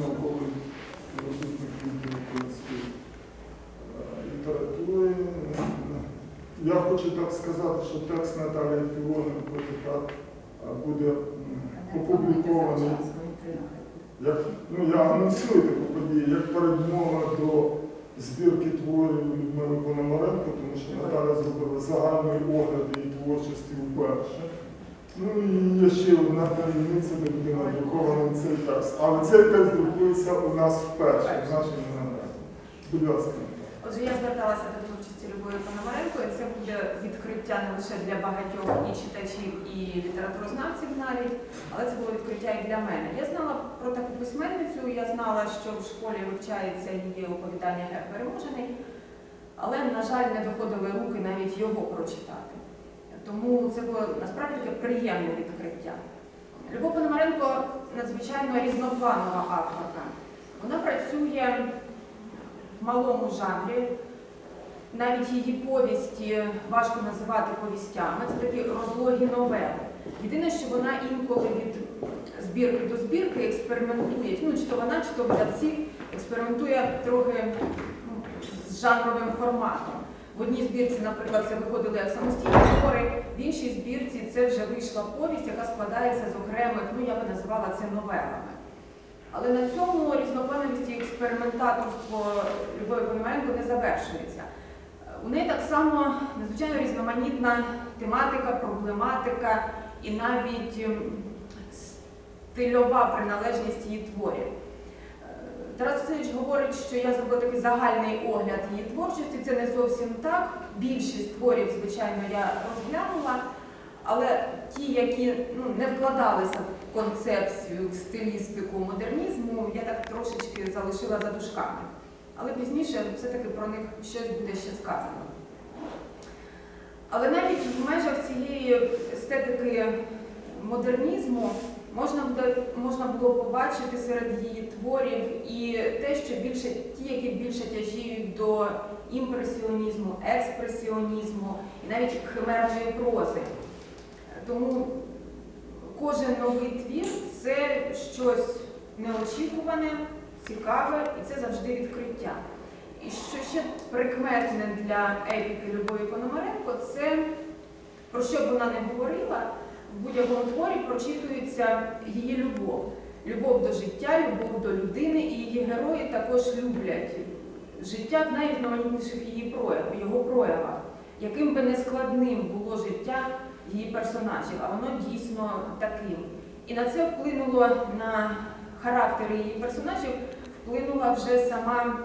е. Я хочу так сказати, що текст Наталії Філоненко так е, буде опублікований. Як, ну, я анонсую таку подію, як передмова до збірки творів Людмили Пономаренко, тому що Наталя зробила загальний огляд її творчості вперше. Ну і є ще одна таємниця, де буде надрукований цей текст. Але цей текст друкується у нас вперше, в нашій монографії. Будь ласка. Отже, я зверталася до творчості Любові Пономаренко, і це буде відкриття не лише для багатьох і читачів, і літературознавців навіть, але це було відкриття і для мене. Я знала про таку письменницю, я знала, що в школі вивчається її оповідання Гер переможений, але, на жаль, не доходили руки навіть його прочитати. Тому це було насправді таке приємне відкриття. Любов Пономаренко надзвичайно різнопланова авторка. Вона працює в малому жанрі. Навіть її повісті важко називати повістями. Це такі розлогі новели. Єдине, що вона інколи від збірки до збірки експериментує. Ну, чи то вона, чи то видавці експериментує трохи ну, з жанровим форматом. В одній збірці, наприклад, це виходили як самостійні твори, в іншій збірці це вже вийшла повість, яка складається з окремих, ну я би називала це новелами. Але на цьому різноплановість і експериментаторство Любові Пономаренко не завершується. У неї так само надзвичайно різноманітна тематика, проблематика і навіть ем, стильова приналежність її творів. Тарас Васильович говорить, що я зробила такий загальний огляд її творчості. Це не зовсім так. Більшість творів, звичайно, я розглянула, але ті, які ну, не вкладалися в концепцію, в стилістику модернізму, я так трошечки залишила за дужками. Але пізніше все-таки про них щось буде ще сказано. Але навіть в межах цієї естетики модернізму можна, можна було побачити серед її творів і те, що більше, ті, які більше тяжіють до імпресіонізму, експресіонізму і навіть химерної прози. Тому кожен новий твір це щось неочікуване, цікаве, і це завжди відкриття. І що ще прикметне для епіки Любові Пономаренко, це про що б вона не говорила, в будь-якому творі прочитується її любов. Любов до життя, любов до людини, і її герої також люблять життя в найрізноманітніших її проявах, його проявах, яким би нескладним було життя її персонажів, а воно дійсно таким. І на це вплинуло на характери її персонажів, вплинула вже сама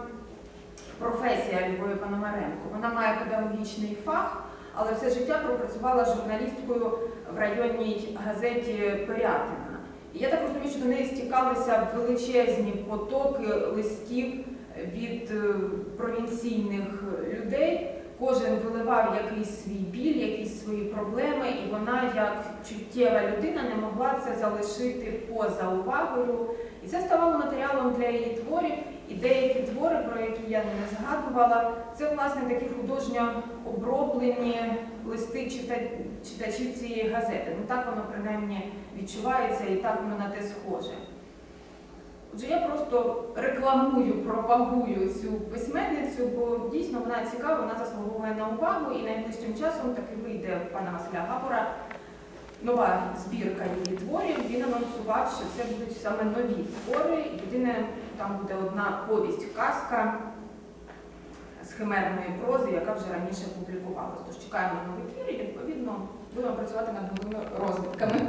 професія Любові Пономаренко. Вона має педагогічний фах, але все життя пропрацювала журналісткою в районній газеті Пирятина. І я так розумію, що до неї стікалися величезні потоки листів від е, провінційних людей. Кожен виливав якийсь свій біль, якісь свої проблеми, і вона, як чуттєва людина, не могла це залишити поза увагою. І це ставало матеріалом для її творів. І деякі твори, про які я не згадувала, це власне такі художньо оброблені листи читачів цієї газети. Ну так воно принаймні відчувається і так воно на те схоже. Отже, я просто рекламую, пропагую цю письменницю, бо дійсно вона цікава, вона заслуговує на увагу і найближчим часом таки вийде пана Василя Габора нова збірка її творів. Він анонсував, що це будуть саме нові твори. Єдине, там буде одна повість казка з химерної прози, яка вже раніше публікувалась. Тож чекаємо новий твір і відповідно будемо працювати над новими розвитками.